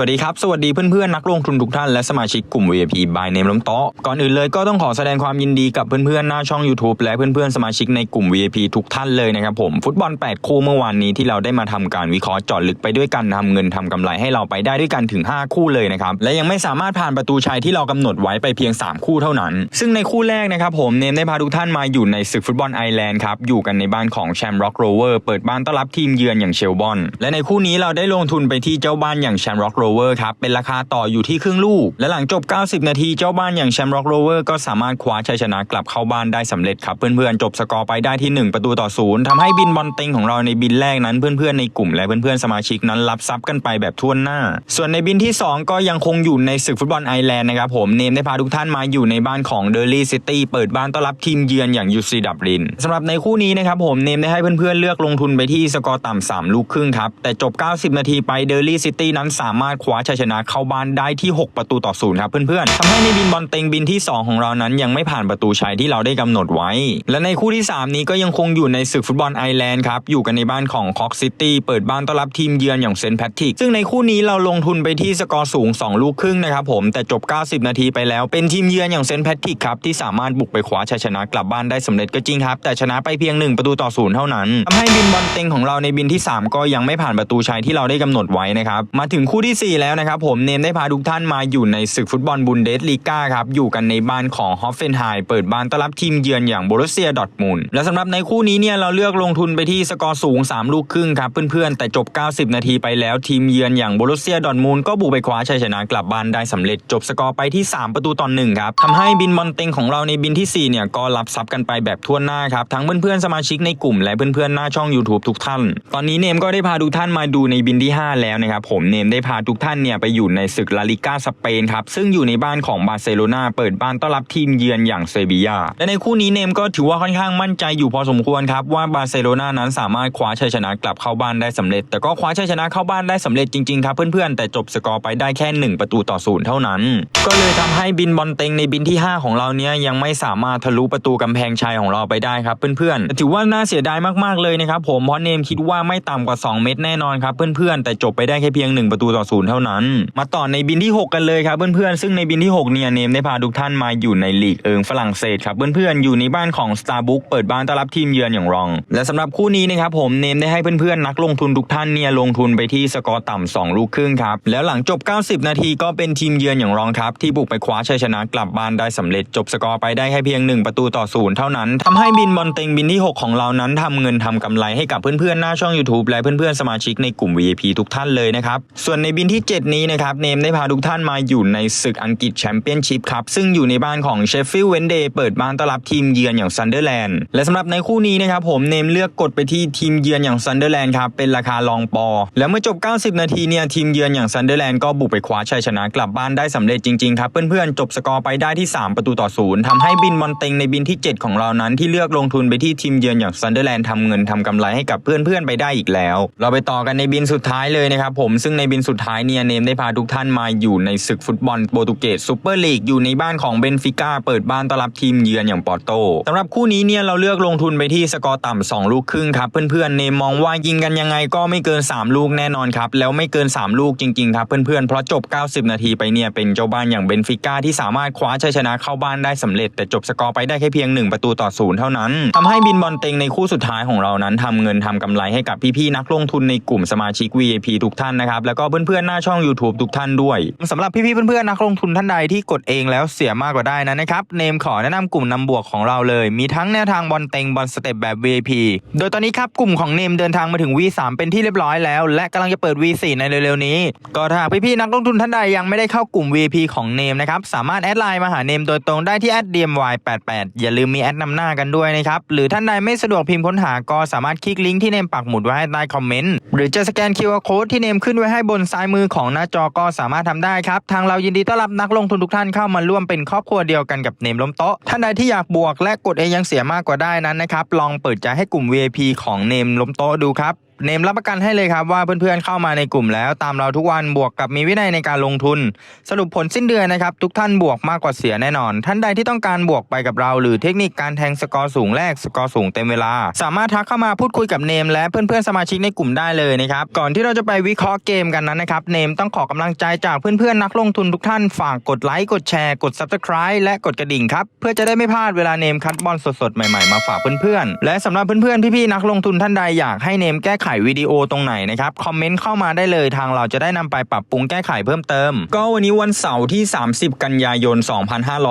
วัสดีครับ สวัสดีเพื่อนๆ นักลงทุนทุกท่านและสมาชิกกลุ่ม VIP by Name ล้มโต๊ะก่อนอื่นเลยก็ต้องขอแสดงความยินดีกับเพื่อนๆ หน้าช่อง YouTube และเพื่อนๆ สมาชิกในกลุ่ม VIP ทุกท่านเลยนะครับผม ฟุตบอล 8 คู่เมื่อวานนี้ที่เราได้มาทำการวิเคราะห์จาะลึกไปด้วยกันทำเงินทำกำไรให้เราไปได้ด้วยกันถึง 5 คู่เลยนะครับ และยังไม่สามารถผ่านประตูชัยที่เรากำหนดไว้ไปเพียง 3 คู่เท่านั้น ซึ่งในคู่แรกนะครับผมเนมได้พาทุกท่านมาอยู่ในศึกฟุตบอลไอแลนด์ครับอยู่กันในบ้านของแชมป์ร็อกโรเวอร์เปิดบ้านต้อนรับทีมเยือนอย่างเชลบอนและในคู่นี้เราได้ลงทุนไปที่เจ้าบ้านอย่างแชมป์ร็อกโรเวอร์ครับเป็นราคาต่ออยู่ที่ครึ่งลูก และหลังจบ 90 นาทีเจ้าบ้านอย่างแชมป์ร็อกโรเวอร์ก็สามารถคว้าชัยชนะกลับเข้าบ้านได้สำเร็จครับ เพื่อนๆจบสกอร์ไปได้ที่ 1 ประตูต่อศูนย์ทำให้บินบอลเต็งของเราในบินแรกนั้น เพื่อนๆในกลุ่มและเพื่อนๆสมาชิกนั้นรับทรัพย์กันไปแบบทั่วหน้า ส่วนในบินที่ 2 ก็ยังคงอยู่ในศึกฟุตบอลไอร์แลนด์นะครับผมเนมได้พาทุกท่านมาอยู่ในบ้านของเดลี่ซิตี้เปิดบ้านต้อนรับทีมเยือนอย่างยูซีดับลินสำหรับในคู่นี้นะครับผมเนมได้ให้เพื่อนๆเลือกลงทุนไปที่สกอร์ต่ำสามลูกครึ่งครับแต่จบ 90 นาทีไปเดลี่ซิตี้นั้นสามารถคว้าชัยชนะเข้าบ้านได้ที่ 6 ประตูต่อศูนย์ครับเพื่อนๆทำให้ในบินบอลเต็งบินที่ 2 ของเรานั้น ยังไม่ผ่านประตูชัยที่เราได้กำหนดไว้ และในคู่ที่ 3 นี้ก็ยังคงอยู่ในศึกฟุตบอลไอร์แลนด์ครับอยู่กันในบ้านของคอกซิตี้เปิดบ้านต้อนรับทีมเยือนอย่างเซนต์แพทริกซึ่งในคู่นี้เราลงทุนไปที่สกอร์สูง 2 ลูกครึ่งนะครับผมแต่จบ 90 นาทีไปแล้วเป็นทีมเยือนอย่างเซนต์แพทริกครับที่สามารถบุกไปคว้าชัยชนะกลับบ้านได้สำเร็จก็จริงครับแต่ชนะไปเพียง 1 ประตูต่อศูนย์เท่านั้นทำให้บินบอลเต็งของเราในบินที่ 3 ก็ยังไม่ผ่านประตูชัยที่เราได้กำหนดไว้นะครับมาถึงคู่ที่4 แล้วนะครับผมเนมได้พาทุกท่านมาอยู่ในศึกฟุตบอลบุนเดสลีกาครับอยู่กันในบ้านของฮอฟเฟนไฮเปิดบ้านต้อนรับทีมเยือนอย่างโบรเซียดอร์ทมุนและสำหรับในคู่นี้เนี่ยเราเลือกลงทุนไปที่สกอร์สูง 3 ลูกครึ่งครับเพื่อนๆ แต่จบ 90 นาทีไปแล้วทีมเยือนอย่างโบรเซียดอร์ทมุนก็บุกไปคว้าชัยชนะกลับบ้านได้สำเร็จจบสกอร์ไปที่ 3 ประตูต่อหนึ่งครับทำให้บินบอลเต็งของเราในบินที่4เนี่ยก็รับทรัพย์กันไปแบบทั่วหน้าครับทั้งเพื่อนๆสมาชิกในกลุ่มและเพื่อนๆหน้าช่อง YouTube ทุกท่าน ตอนนี้เนมก็ได้พาทุกท่านมาดูในบินที่ 5 แล้วนะครับผมเนมได้พาทุกท่านเนี่ยไปอยู่ในศึกลาลิก้าสเปนครับ ซึ่งอยู่ในบ้านของบาร์เซโลนาเปิดบ้านต้อนรับทีมเยือนอย่างเซบียาและในคู่นี้เนมก็ถือว่าค่อนข้างมั่นใจอยู่พอสมควรครับ ว่าบาร์เซโลนานั้นสามารถคว้าชัยชนะกลับเข้าบ้านได้สำเร็จ แต่ก็คว้าชัยชนะเข้าบ้านได้สำเร็จจริงๆครับเพื่อนๆแต่จบสกอร์ไปได้แค่ 1 ประตูต่อศูนย์เท่านั้น ก็เลยทำให้บินบอลเต็งในบินที่ 5 ของเราเนี้ยยังไม่สามารถทะลุประตูกำแพงชัยของเราไปได้ครับเพื่อนๆถือว่าน่าเสียดายมากๆเลยนะครับผมเพราะเนมคิดว่าไม่ต่ำกว่า 2 เม็ดแน่นอนครับเพื่อนๆแต่จบไปได้แค่เพียง 1 ประตูต่อศูนย์เท่านั้น มาต่อในบินที่ 6 กันเลยครับเพื่อนๆ ซึ่งในบินที่ 6 เนี่ยเนมได้พาทุกท่านมาอยู่ในลีกเอิงฝรั่งเศสครับเพื่อนๆ อยู่ในบ้านของ Starbucks เปิดบ้านต้อนรับทีมเยือนอย่างรอง และสำหรับคู่นี้นะครับผมเนมได้ให้เพื่อนๆ นักลงทุนทุกท่านเนี่ยลงทุนไปที่สกอร์ต่ำ2ลูกครึ่งครับ แล้วหลังจบ 90 นาทีก็เป็นทีมเยือนอย่างรองครับ ที่บุกไปคว้าชัยชนะกลับบ้านได้สำเร็จจบสกอร์ไปได้แค่เพียง 1 ประตูต่อศูนย์เท่านั้นทำให้บินบอลเต็งบินที่ 6 ของเรานั้นทำเงินทำกำไรให้กับเพื่อนๆหน้าช่อง YouTube และเพื่อนๆสมาชิกในกลุ่ม VIP ทุกท่านเลยนะครับส่วนในบินที่ 7 นี้นะครับเนมได้พาทุกท่านมาอยู่ในศึกอังกฤษแชมเปี้ยนชิพครับ ซึ่งอยู่ในบ้านของเชฟฟิลด์เวนเดย์เปิดบ้านต้อนรับทีมเยือนอย่างซันเดอร์แลนด์และสำหรับในคู่นี้นะครับผมเนมเลือกกดไปที่ทีมเยือนอย่างซันเดอร์แลนด์ครับเป็นราคารองปอ แล้วเมื่อจบ 90 นาทีเนี่ยทีมเยือนอย่างซันเดอร์แลนด์ก็บุกไปคว้าชัยชนะกลับบ้านได้สำเร็จจริงๆครับเพื่อนๆจบสกอร์ไปได้ที่ 3 ประตูต่อศูนย์ทำให้บินบอลเตงในบินที่ 7 ของเรานั้นที่เลือกลงทุนไปที่ทีมเยือนอย่างซันเดอร์แลนด์ทำเงินทำกำไรให้กับเพื่อนๆไปได้อีกแล้ว เราไปต่อกันในบินสุดท้ายเลยนะครับผมซึ่งในบินสุดท้ายเนี่ยเนมได้พาทุกท่านมาอยู่ในศึกฟุตบอลโปรตุเกสซูเปอร์ลีกอยู่ในบ้านของเบนฟิก้าเปิดบ้านต้อนรับทีมเยือนอย่างปอร์โตสำหรับคู่นี้เนี่ยเราเลือกลงทุนไปที่สกอร์ต่ำ2ลูกครึ่งครับเพื่อนๆเนมมองว่ายิงกันยังไงก็ไม่เกิน 3 ลูกแน่นอนครับแล้วไม่เกิน 3 ลูกจริงๆครับเพื่อนๆเพราะจบ 90 นาทีไปเนี่ยเป็นเจ้าบ้านอย่างเบนฟิก้าที่สามารถคว้าชัยชนะเข้าบ้านได้สำเร็จ แต่จบสกอร์ไปได้แค่เพียง 1 ประตูต่อศูนย์เท่านั้นทำให้บินบอลเต็งในคู่สุดท้ายของเรานั้นทำเงินทำกำไรให้กับพี่ๆนักลงทุนในกลุ่มสมาชิก VIP ทุกท่านนะครับแล้วก็เพื่อนๆหน้าช่อง YouTube ทุกท่านด้วยสำหรับพี่ๆเพื่อนๆนักลงทุนท่านใดที่กดเองแล้วเสียมากกว่าได้นะนะครับเนมขอแนะนำกลุ่มนำบวกของเราเลย มีทั้งแนวทางบอลเต็งบอลสเต็ปแบบ VIP โดยตอนนี้ครับกลุ่มของเนมเดินทางมาถึง V3 เป็นที่เรียบร้อยแล้ว และกำลังจะเปิด V4 ในเร็วๆนี้ ก็ถ้าพี่ๆนักลงทุนท่านใดยังไม่ได้เข้ากลุ่ม VIP ของเนมนะครับสามารถแอดไลน์มาหาเนมโดยตรงได้ที่แอด @dmy88 อย่าลืมมีแอดนำหน้ากันด้วยนะครับหรือท่านใดไม่สะดวกพิมพ์ค้นหาก็สามารถคลิกลิงก์ที่เนมปักหมุดไว้ให้ใต้คอมเมนต์หรือจะสแกน QR Code ที่เนมขึ้นไว้ให้บนซ้ายมือของหน้าจอก็สามารถทำได้ครับ ทางเรายินดีต้อนรับนักลงทุนทุกท่านเข้ามาร่วมเป็นครอบครัวเดียวกันกับเนมล้มโต๊ะ ท่านใดที่อยากบวกและกดเองยังเสียมากกว่าได้นั้นนะครับ ลองเปิดใจให้กลุ่ม VIP ของเนมล้มโต๊ะดูครับ เนมรับประกันให้เลยครับว่าเพื่อนๆเข้ามาในกลุ่มแล้วตามเราทุกวันบวกกับมีวินัยในการลงทุน สรุปผลสิ้นเดือนนะครับ ทุกท่านบวกมากกว่าเสียแน่นอน ท่านใดที่ต้องการบวกไปกับเรา หรือเทคนิคการแทงสกอร์สูงแรกสกอร์สูงเต็มเวลา สามารถทักเข้ามาพูดคุยกับเนมและเพื่อนๆสมาชิกในกลุ่มได้เลยนะครับก่อนที่เราจะไปวิเคราะห์เกมกันนั้นนะครับเนมต้องขอกำลังใจจากเพื่อนๆนักลงทุนทุกท่านฝากกดไลค์กดแชร์กด subscribe และกดกระดิ่งครับเพื่อจะได้ไม่พลาดเวลาเนมคัดบอลสดๆใหม่ๆมาฝากเพื่อนๆและสำหรับเพื่อนๆพี่ๆนักลงทุนท่านใดอยากให้เนมแก้ไขวิดีโอตรงไหนนะครับคอมเมนต์เข้ามาได้เลยทางเราจะได้นำไปปรับปรุงแก้ไขเพิ่มเติม ก็วันนี้วันเสาร์ที่ 30 กันยายน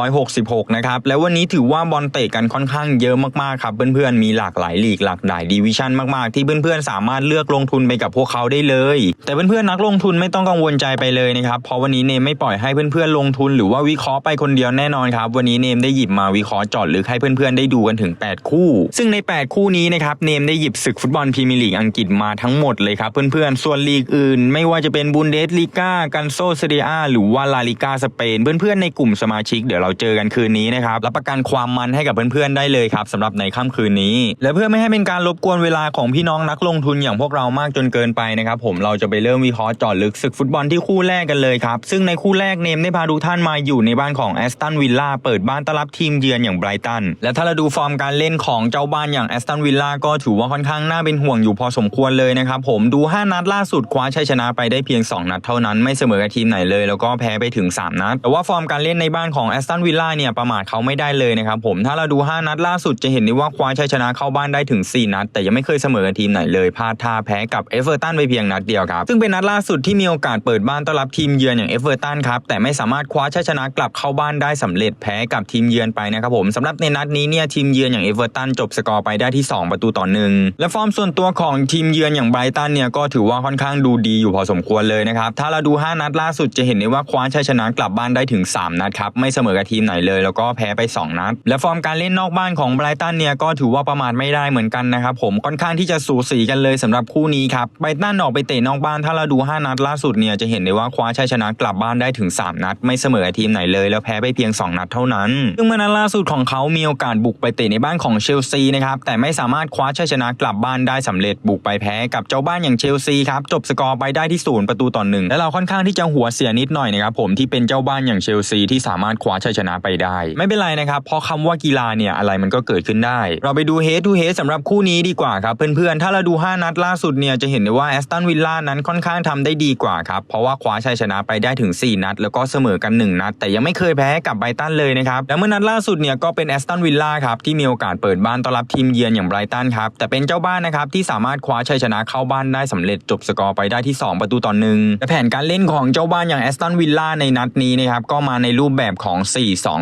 2566 นะครับและวันนี้ถือว่าบอลเตะกันค่อนข้างเยอะมากๆครับเพื่อนๆมีหลากหลายลีกหลากหลายดีวิชั่นมากๆ ที่เพื่อนๆสามารถเลือกลงทุนไปกับพวกเขาได้เลย แต่เพื่อนๆนักลงทุนไม่ต้องกังวลใจไปเลยนะครับเพราะวันนี้เนมไม่ปล่อยให้เพื่อนๆลงทุน หรือว่าวิเคราะห์ไปคนเดียวแน่นอนครับวันนี้เนมได้หยิบมาวิเคราะห์จอดลึกให้เพื่อนๆได้ดูกันถึง 8 คู่ ซึ่งใน 8 คู่นี้นะครับเนมได้หยิบศึกฟุตบอลพรีเมียร์ลีกอังกฤษมาทั้งหมดเลยครับเพื่อนๆ ส่วนลีกอื่น ไม่ว่าจะเป็นบุนเดสลีกากันโซเซเรียหรือว่าลาลิกาสเปน เพื่อนๆในกลุ่มสมาชิกเดี๋ยวเราเจอกันคืนนี้นะครับรับประกันความมันให้กับเพื่อนๆได้เลยครับสำหรับในค่ำคืนนี้ และเพื่อไม่ให้เป็นการรบกวนเวลาของพี่น้องนักลงทุนอย่างพวกเรามากจนเกินไปนะครับผมเราจะไปเริ่มวิเคราะห์จอดลึกศึกฟุตบอลที่คู่แรกกันเลยครับซึ่งในคู่แรกเนมได้พาทุกท่านมาอยู่ในบ้านของแอสตันวิลล่าเปิดบ้านต้อนรับทีมเยือนอย่างไบรตันและถ้าเราดูฟอร์มการเล่นของเจ้าบ้านอย่างแอสตันวิลล่าก็ถือว่าค่อนข้างน่าเป็นห่วงอยู่พอสมควรเลยนะครับผมดู 5 นัดล่าสุดคว้าชัยชนะไปได้เพียง 2 นัดเท่านั้นไม่เสมอกับทีมไหนเลยแล้วก็แพ้ไปถึง 3 นัด แต่ว่าฟอร์มการเล่นในบ้านของแอสตันวิลล่าเนี่ยประมาทเขาไม่ได้เลยนะครับผมถ้าเราดู 5 นัดล่าสุดจะเห็นได้ว่าคว้าชัยชนะเข้าบ้านได้ถึง 4 นัด แต่ยังไม่เคยเสมอกับทีมไหนเลยพลาดท่าแพ้กับเอเวอร์ตันไปเพียงนัดเดียวครับซึ่งเป็นนัดล่าสุดที่มีโอกาสเปิดบ้านต้อนรับทีมเยือนอย่างเอเวอร์ตันครับแต่ไม่สามารถคว้าชัยชนะกลับเข้าบ้านได้สำเร็จแพ้กับทีมเยือนไปนะครับผมสำหรับในนัดนี้เนี่ยทีมเยือนอย่างเอเวอร์ตันจบสกอร์ไปได้ที่ 2 ประตูต่อหนึ่งและฟอร์มส่วนตัวของทีีมเยือนอย่างไบรตันเนี่ยก็ถือว่าค่อนข้างดูดีอยู่พอสมควรเลยนะครับ ถ้าเราดู 5 นัดล่าสุดจะเห็นได้ว่าคว้าชัยชนะกลับบ้านได้ถึง 3 นัดครับไม่เสมอกับทีมไหนเลย แล้วก็แพ้ไป 2 นัด และฟอร์มการเล่นนอกบ้านของไบรตันเนี่ยก็ถือว่าประมาทไม่ได้เหมือนกันนะครับผมค่อนข้างที่จะสูสีกันเลยสำหรับคู่นี้ครับไบรตันออกไปเตะนอกบ้านถ้าเราดู 5 นัดล่าสุดเนี่ยจะเห็นได้ว่าคว้าชัยชนะกลับบ้านได้ถึง 3 นัด ไม่เสมอกับทีมไหนเลย แล้วแพ้ไปเพียง 2 นัดเท่านั้นซึ่งเมื่อนัดล่าสุดของเขามีโอกาสบุกไปเตะในบ้านของเชลซีนะครับแต่ไม่สามารถคว้าชัยชนะกลับบ้านได้สำเร็จบุกไปแพ้กับเจ้าบ้านอย่างเชลซีครับจบสกอร์ไปได้ที่ศูนย์ประตูต่อหนึ่งและเราค่อนข้างที่จะหัวเสียนิดหน่อยนะครับผมที่เป็นเจ้าบ้านอย่างเชลซีที่สามารถคว้าชัยชนะไปได้ ไม่เป็นไรนะครับเพราะคำว่ากีฬาเนี่ยอะไรมันก็เกิดขึ้นได้ เราไปดูเฮดทูเฮดสำหรับคู่นี้ดีกว่าครับเพื่อนๆถ้าเราดู 5 นัดล่าสุดเนี่ยจะเห็นได้ว่าแอสตันวิลล่านั้นค่อนข้างทำได้ดีกว่าครับเพราะว่าคว้าชัยชนะไปได้ถึง 4 นัด แล้วก็เสมอกัน 1 นัด แต่ยังไม่เคยแพ้กับไบรตันเลยนะครับและเมื่อนัดล่าสุดเนี่ยก็เป็นแอสตันวิลล่าครับที่มีโอกาสเปิดบ้านต้อนรับทีมเยือนอย่างไบรตันครับแต่เป็นเจ้าบ้านนะครับที่สามารถคว้าาชัยชนะเข้าบ้านได้สำเร็จจบสกอร์ไปได้ที่ 2 ประตูต่อหนึ่งและแผนการเล่นของเจ้าบ้านอย่างแอสตันวิลล่าในนัดนี้นะครับก็มาในรูปแบบของ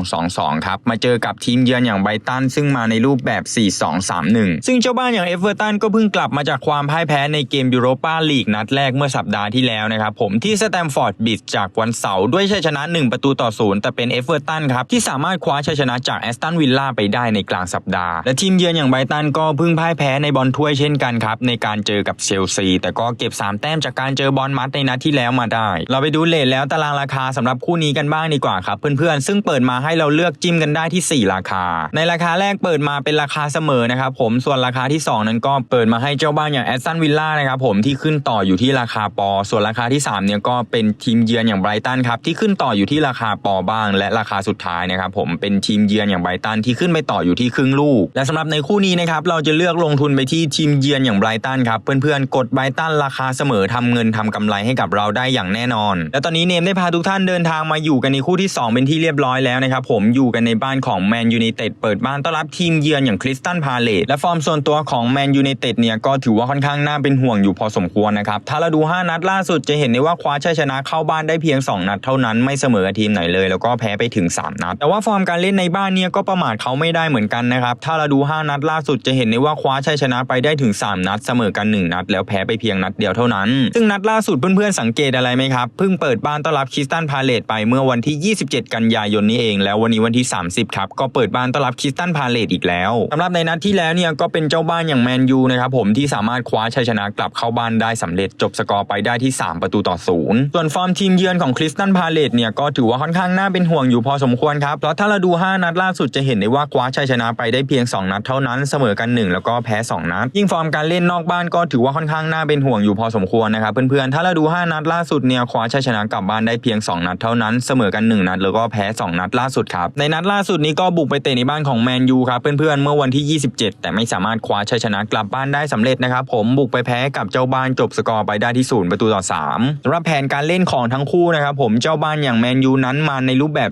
4-2-2-2 ครับ มาเจอกับทีมเยือนอย่างไบรตันซึ่งมาในรูปแบบ 4-2-3-1 ซึ่งเจ้าบ้านอย่างเอเวอร์ตันก็เพิ่งกลับมาจากความพ่ายแพ้ในเกมยูโรปาลีกนัดแรกเมื่อสัปดาห์ที่แล้วนะครับผมที่สแตมฟอร์ดบิดจากวันเสาร์ด้วยชัยชนะ 1 ประตูต่อศูนย์แต่เป็นเอเวอร์ตันครับที่สามารถคว้าชัยชนะจากแอสตันวิลล่าไปได้ในกลางสัปดาห์ และทีมเยือนอย่างไบตันก็เพิ่งพ่ายแพ้ในบอลถ้วยเช่นกันครับในกการเจอกับเชลซี แต่ก็เก็บ 3 แต้มจากการเจอบอลมัดในนัดที่แล้วมาได้ เราไปดูเลทแล้วตารางราคาสำหรับคู่นี้กันบ้างดีกว่าครับ เพื่อนๆ ซึ่งเปิดมาให้เราเลือกจิ้มกันได้ที่ 4 ราคา ในราคาแรกเปิดมาเป็นราคาเสมอนะครับผมส่วนราคาที่ 2 นั้นก็เปิดมาให้เจ้าบ้านอย่างแอสตันวิลล่านะครับผมที่ขึ้นต่ออยู่ที่ราคาปอ ส่วนราคาที่3เนี่ยก็เป็นทีมเยือนอย่างไบรตันครับที่ขึ้นต่ออยู่ที่ราคาปอบ้าง และราคาสุดท้ายนะครับผมเป็นทีมเยือนอย่างไบรตันที่ขึ้นไปต่ออยู่ที่ครึ่งลูก และสำหรับในคู่นี้นะครับเราจะเลือกลงทุนไปที่ทีมเยือนอย่างไบรตันครับเพื่อนๆ กดไบตันราคาเสมอทำเงินทำกำไรให้กับเราได้อย่างแน่นอน และตอนนี้เนมได้พาทุกท่านเดินทางมาอยู่กันในคู่ที่ 2 เป็นที่เรียบร้อยแล้วนะครับผมอยู่กันในบ้านของแมนยูไนเต็ดเปิดบ้านต้อนรับทีมเยือนอย่างคริสตันพาเลตและฟอร์มส่วนตัวของแมนยูไนเต็ดเนี่ยก็ถือว่าค่อนข้างน่าเป็นห่วงอยู่พอสมควรนะครับถ้าเราดู 5 นัดล่าสุดจะเห็นได้ว่าคว้าชัยชนะเข้าบ้านได้เพียง 2 นัดเท่านั้นไม่เสมอทีมไหนเลย แล้วก็แพ้ไปถึง 3 นัด แต่ว่าฟอร์มการเล่นในบ้านเนี่ยก็ประมาทเขาไม่ได้เหมือนกันนะครับถ้าเราดู 5 นัดล่าสุดจะเห็นได้ว่าคว้าชัยชนะไปได้ถึง 3 นัดเสมอกัน 1 นัด แล้วแพ้ไปเพียงนัดเดียวเท่านั้น ซึ่งนัดล่าสุดเพื่อนๆสังเกตอะไรไหมครับเพิ่งเปิดบ้านต้อนรับคริสตันพาเลตไปเมื่อวันที่ 27 กันยายนนี้เอง แล้ววันนี้วันที่ 30 ครับ ก็เปิดบ้านต้อนรับคริสตันพาเลตอีกแล้วสำหรับในนัดที่แล้วเนี่ยก็เป็นเจ้าบ้านอย่างแมนยูนะครับผมที่สามารถคว้าชัยชนะกลับเข้าบ้านได้สำเร็จจบสกอร์ไปได้ที่ 3 ประตูต่อศูนย์ส่วนฟอร์มทีมเยือนของคริสตันพาเลตเนี่ยก็ถือว่าค่อนข้างน่าเป็นห่วงอยู่พอสมควรครับเพราะถ้าเราดู 5 นัดล่าสุดจะเห็นได้ว่าคว้าชัยชนะไปได้เพียง 2 นัดเท่านั้นเสมอกัน 1 แล้วก็แพ้ 2 นัดยิ่งฟอร์มการเล่นนอกบ้านบ้านก็ถือว่าค่อนข้างน่าเป็นห่วงอยู่พอสมควรนะครับเพื่อนๆ ถ้าเราดู 5 นัดล่าสุดเนี่ยคว้าชัยชนะกลับบ้านได้เพียง 2 นัดเท่านั้นเสมอกัน 1 นัดแล้วก็แพ้ 2 นัดล่าสุดครับในนัดล่าสุดนี้ก็บุกไปเตะในบ้านของแมนยูครับเพื่อนๆเมื่อวันที่ 27 แต่ไม่สามารถคว้าชัยชนะกลับบ้านได้สำเร็จนะครับผมบุกไปแพ้กับเจ้าบ้านจบสกอร์ไปได้ที่ศูนย์ประตูต่อ3สำหรับแผนการเล่นของทั้งคู่นะครับผมเจ้าบ้านอย่างแมนยูนั้นมาในรูปแบบ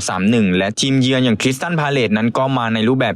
4-2-3-1 และทีมเยือนอย่างคริสตันพาเลตนั้นก็มาในรูปแบบ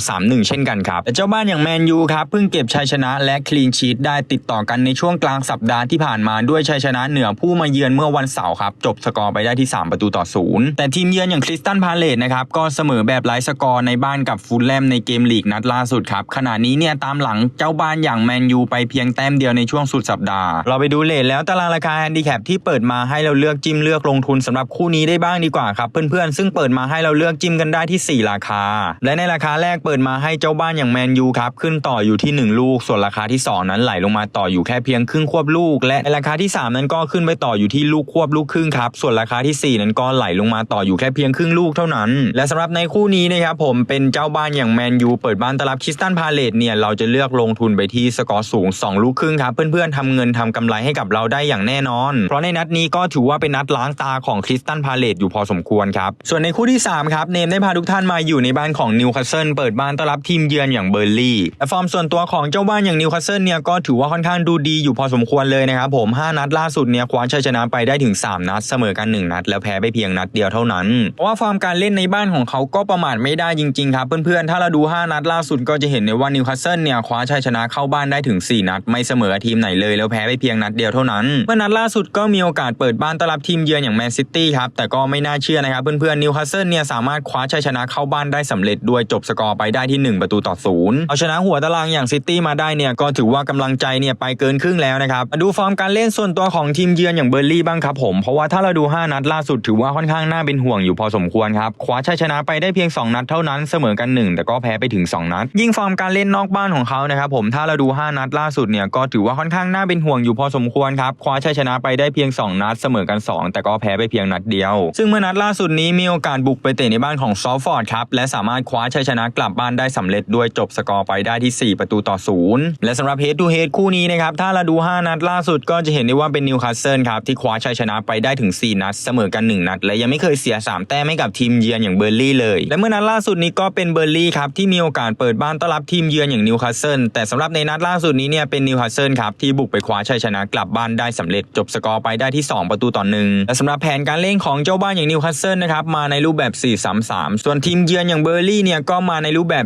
4-2-3-1 เช่นกันครับแต่เจ้าบ้านอย่างแมนยูครับเพิ่งเก็บชัยชนะและคลีนชีตได้ติดต่อกันในช่วงกลางสัปดาห์ที่ผ่านมาด้วยชัยชนะเหนือผู้มาเยือนเมื่อวันเสาร์ครับ จบสกอร์ไปได้ที่ 3 ประตูต่อศูนย์แต่ทีมเยือนอย่างคริสตันพาเลตนะครับก็เสมอแบบไร้สกอร์ในบ้านกับฟูลแลมในเกมลีกนัดล่าสุดครับขณะนี้เนี่ยตามหลังเจ้าบ้านอย่างแมนยูไปเพียงแต้มเดียวในช่วงสุดสัปดาห์ เราไปดูเลทแล้วตารางราคาแฮนดิแคปที่เปิดมาให้เราเลือกจิ้มเลือกลงทุนสำหรับคู่นี้ได้บ้างดีกว่าครับเพื่อนๆ ซึ่งเปิดมาให้เราเลือกจิ้มกันได้ที่ 4 ราคา และในราคาแรกเปิดมาให้เจ้าบ้านอย่างแมนยูครับขึ้นต่ออยู่ที่ 1 ลูกส่วนราคาที่ 2 นั้นไหลลงมาต่ออยู่แค่เพียงครึ่งควบลูก และในราคาที่ 3 นั้นก็ขึ้นไปต่ออยู่ที่ลูกควบลูกครึ่งครับส่วนราคาที่ 4 นั้นก็ไหลลงมาต่ออยู่แค่เพียงครึ่งลูกเท่านั้น และสำหรับในคู่นี้นะครับผมเป็นเจ้าบ้านอย่างแมนยูเปิดบ้านต้อนรับคริสตันพาเลตเนี่ยเราจะเลือกลงทุนไปที่สกอร์สูง 2 ลูกครึ่งครับเพื่อนๆทำเงินทำกำไรให้กับเราได้อย่างแน่นอน เพราะในนัดนี้ก็ถือว่าเป็นนัดล้างตาของคริสตันพาเลตอยู่พอสมควรครับส่วนในคู่ที่สามครับเนมได้พาทุกท่านมาอยู่ในบ้านของนิวคาสเซิลเปิดบ้านต้อนรับทีมเยือนอย่างเบอร์ลี่และฟอร์มส่วนตัวของเจ้าบ้านอย่างนิวคาสเซิลเนี่ยก็ถือว่าค่อนข้างดูดีอยู่พอสมควรเลยนะครับผม 5 นัดล่าสุดเนี่ยคว้าชัยชนะไปได้ถึง 3 นัดเสมอกัน 1 นัด แล้วแพ้ไปเพียงนัดเดียวเท่านั้น เพราะว่าฟอร์มการเล่นในบ้านของเขาก็ประมาทไม่ได้จริงๆครับเพื่อนๆ ถ้าเราดู 5 นัดล่าสุดก็จะเห็นในว่านิวคาสเซิลเนี่ยคว้าชัยชนะเข้าบ้านได้ถึง 4 นัด ไม่เสมอทีมไหนเลยแล้วแพ้ไปเพียงนัดเดียวเท่านั้น เมื่อนัดล่าสุดก็มีโอกาสเปิดบ้านต้อนรับทีมเยือนอย่างแมนซิตี้ครับแต่ก็ไม่น่าเชื่อนะครับเพื่อนๆนิวคาสเซิลเนี่ยสามารถคว้าชัยชนะเข้าบ้านได้สำเร็จด้วยจบสกอร์ไปได้ที่ 1 ประตูต่อศูนย์เอาชนะหัวตารางอย่างซิตี้มาได้เนี่ยก็ถือว่ากำลังใจเนี่ยไปเกินครึ่งแล้วนะครับมาดูฟอร์มการเล่นส่วนตัวของทีมเยือนอย่างเบอร์ลี่บ้างครับผมเพราะว่าถ้าเราดู 5 นัดล่าสุดถือว่าค่อนข้างน่าเป็นห่วงอยู่พอสมควรครับคว้าชัยชนะไปได้เพียง 2 นัดเท่านั้นเสมอกัน 1 แต่ก็แพ้ไปถึง 2 นัด ยิ่งฟอร์มการเล่นนอกบ้านของเขานะครับผมถ้าเราดู 5 นัดล่าสุดเนี่ยก็ถือว่าค่อนข้างน่าเป็นห่วงอยู่พอสมควรครับคว้าชัยชนะไปได้เพียง 2 นัดเสมอกัน 2 แต่ก็แพ้ไปเพียงนัดเดียว ซึ่งเมื่อนัดล่าสุดนี้มีโอกาสบุกไปเตะในบ้านของซอฟฟอร์ดครับและสามารถคว้าชัยชนะกลับบ้านได้สำเร็จด้วยจบสกอร์ไปได้ที่ 4 ประตูต่อศูนย์และสำหรับเฮดทูเฮดคู่นี้นะครับ ถ้าเราดู 5 นัดล่าสุดก็จะเห็นได้ว่าเป็นนิวคาสเซิลครับ ที่คว้าชัยชนะไปได้ถึง 4 นัด เสมอกัน 1 นัด และยังไม่เคยเสีย 3 แต้มให้กับทีมเยือนอย่างเบอร์ลี่เลย และเมื่อนัดล่าสุดนี้ก็เป็นเบอร์ลี่ครับ ที่มีโอกาสเปิดบ้านต้อนรับทีมเยือนอย่างนิวคาสเซิลแต่สำหรับในนัดล่าสุดนี้เนี่ยเป็นนิวคาสเซิลครับที่บุกไปคว้าชัยชนะกลับบ้านได้สำเร็จจบสกอร์ไปได้ที่ 2 ประตูต่อหนึ่งและสำหรับแผนการเล่นของเจ้าบ้านอย่างนิวคาสเซิลนะครับมาในรูปแบบ 4-3-3 ส่วนทีมเยือนอย่างเบอร์ลี่เนี่ยก็มาในรูปแบบ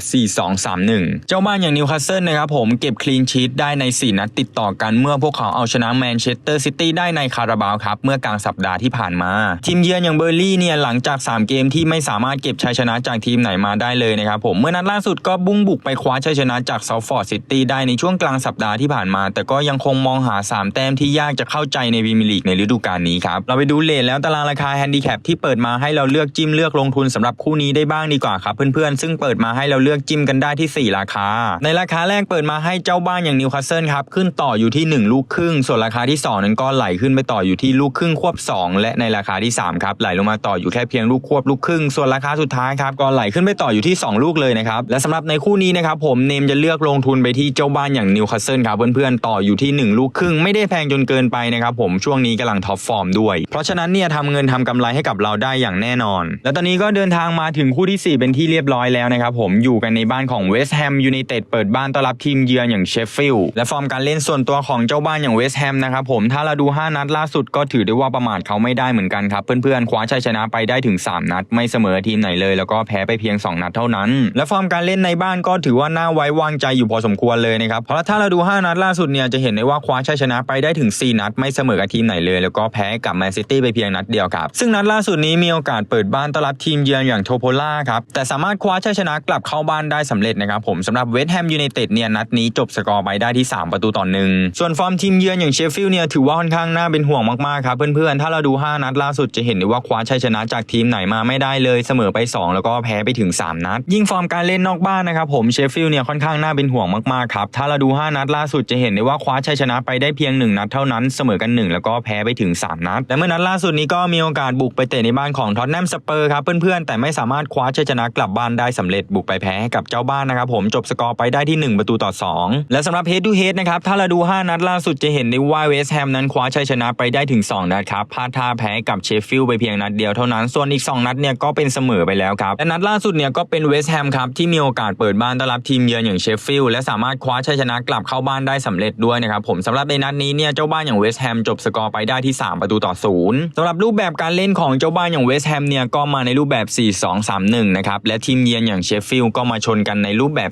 4-2-3-1 เจ้าบ้านอย่างนิวคาสเซิลนะครับผมเก็บคลีนชีตได้ใน 4 นัดติดต่อกันเมื่อพวกเขาเอาชนะแมนเชสเตอร์ซิตี้ได้ในคาราบาวครับ เมื่อกลางสัปดาห์ที่ผ่านมา ทีมเยือนอย่างเบอร์ลี่เนี่ยหลังจาก 3 เกมที่ไม่สามารถเก็บชัยชนะจากทีมไหนมาได้เลยนะครับผมเมื่อนัดล่าสุดก็บุ้งบุกไปคว้าชัยชนะจากเซาท์ฟอร์ดซิตี้ได้ในช่วงกลางสัปดาห์ที่ผ่านมา แต่ก็ยังคงมองหา 3 แต้มที่ยากจะเข้าใจในพรีมียร์ลีกในฤดูกาลนี้ครับเราไปดูเลทแล้วตารางราคาแฮนดิแคปที่เปิดมาให้เราเลือกจิ้มเลือกลงทุนสำหรับคู่นี้ได้บ้างดีกว่าครับเพื่อนๆซึ่งเปิดมาให้เราเลือกจิ้มกันได้ที่ 4 ราคา ในราคาแรกเปิดมาให้เจ้าบ้านอย่างนิวคาสเซิลครับขึ้นต่ออยู่ที่ 1 ลูกครึ่ง ส่วนราคาที่ 2 นั้นก็ไหลขึ้นไปต่ออยู่ที่ลูกครึ่งควบ 2 และในราคาที่3ครับไหลลงมาต่ออยู่แค่เพียงลูกควบลูกครึ่ง ส่วนราคาสุดท้ายครับก็ไหลขึ้นไปต่ออยู่ที่ 2 ลูกเลยนะครับและสำหรับในคู่นี้นะครับผมเนมจะเลือกลงทุนไปที่เจ้าบ้านอย่างนิวคาสเซิลครับเพื่อนๆต่ออยู่ที่ 1 ลูกครึ่ง ไม่ได้แพงจนเกินไปนะครับผมช่วงนี้กำลังท็อปฟอร์มด้วย เพราะฉะนั้นเนี่ยทำเงินทำกำไรให้กับเราได้อย่างแน่นอน และตอนนี้ก็เดินทางมาถึงคู่ที่ 4 เป็นที่เรียบร้อยแล้วนะครับผมอยู่กันในบ้านของเวสต์แฮมยูไนเต็ดเปิดบ้านต้อนรับทีมเยือนอย่างเชฟฟิลด์และฟอร์มการเล่นส่วนตัวของเจ้าบ้านอย่างเวสต์แฮมนะครับผมถ้าเราดู 5 นัดล่าสุดก็ถือได้ว่าประมาทเขาไม่ได้เหมือนกันครับ เพื่อนๆ คว้าชัยชนะไปได้ถึง 3 นัด ไม่เสมอทีมไหนเลย แล้วก็แพ้ไปเพียง 2 นัดเท่านั้น และฟอร์มการเล่นในบ้านก็ถือว่าน่าไว้วางใจอยู่พอสมควรเลยนะครับเพราะถ้าเราดู 5 นัดล่าสุดเนี่ยจะเห็นได้ว่าคว้าชัยชนะไปได้ถึง 4 นัด ไม่เสมอกับทีมไหนเลย แล้วก็แพ้กับแมนซิตี้ไปเพียงนัดเดียวครับซึ่งนัดล่าสุดนี้มีโอกาสเปิดบ้านต้อนรับทีมเยือนอย่างโทโพล่าครับแต่สามารถคว้าชัยชนะกลับเข้าบ้านได้สำเร็จนะครับผมสำหรับเวสต์แฮมยูไนเต็ดเนี่ยนัดนี้จบสกอร์ไปได้ที่ 3 ประตูต่อหนึ่งส่วนฟอร์มทีมเยือนอย่างเชฟฟิลด์เนี่ยถือว่าค่อนข้างน่าเป็นห่วงมากๆครับเพื่อนๆ ถ้าเราดู 5 นัดล่าสุดจะเห็นได้ว่าคว้าชัยชนะจากทีมไหนมาไม่ได้เลยเสมอไป 2 แล้วก็แพ้ไปถึง 3 นัด ยิ่งฟอร์มการเล่นนอกบ้านนะครับผมเชฟฟิลด์เนี่ยค่อนข้างน่าเป็นห่วงมากๆครับถ้าเราดู 5 นัดล่าสุดจะเห็นได้ว่าคว้าชัยชนะไปได้เพียง 1 นัดเท่านั้นเสมอกัน 1 แล้วก็แพ้ไปถึง 3 นัดและเมื่อนัดล่าสุดนี้ก็มีโอกาสบุกไปเตะในบ้านของท็อตแนมสเปอร์ครับเพื่อนๆแต่ไม่สามารถคว้าชัยชนะกลับบ้านได้สำเร็จบุกไปแพ้ให้กับเจ้าบ้านนะครับผมจบสกอร์ไปได้ที่ 1 ประตูต่อ 2และสำหรับ Head to Head นะครับถ้าเราดู 5 นัดล่าสุดจะเห็นได้ว่าเวสต์แฮมนั้นคว้าชัยชนะไปได้ถึง 2 นัดครับพลาดท่าแพ้กับเชฟฟิลด์ไปเพียงนัดเดียวเท่านั้น ส่วนอีก 2 นัดเนี่ยก็เป็นเสมอไปแล้วครับและนัดล่าสุดเนี่ยก็เป็นเวสต์แฮมครับที่มีโอกาสเปิดบ้านต้อนรับทีมเยือนอย่างเชฟฟิลด์และสามารถคว้าชัยชนะกลับเข้าบ้านได้สำเร็จด้วยนะครับผมสำหรับในนัดนี้เนี่ยเจ้าบ้านอย่างเวสต์แฮมจบสกอร์ไปได้ที่ 3 ประตูต่อศูนย์สำหรับรูปแบบการเล่นของเจ้าบ้านอย่างเวสต์แฮมเนี่ยก็มาในรูปแบบ 4-2-3-1 นะครับและทีมเยือนอย่างเชฟฟิลด์ก็มาชนกันในรูปแบบ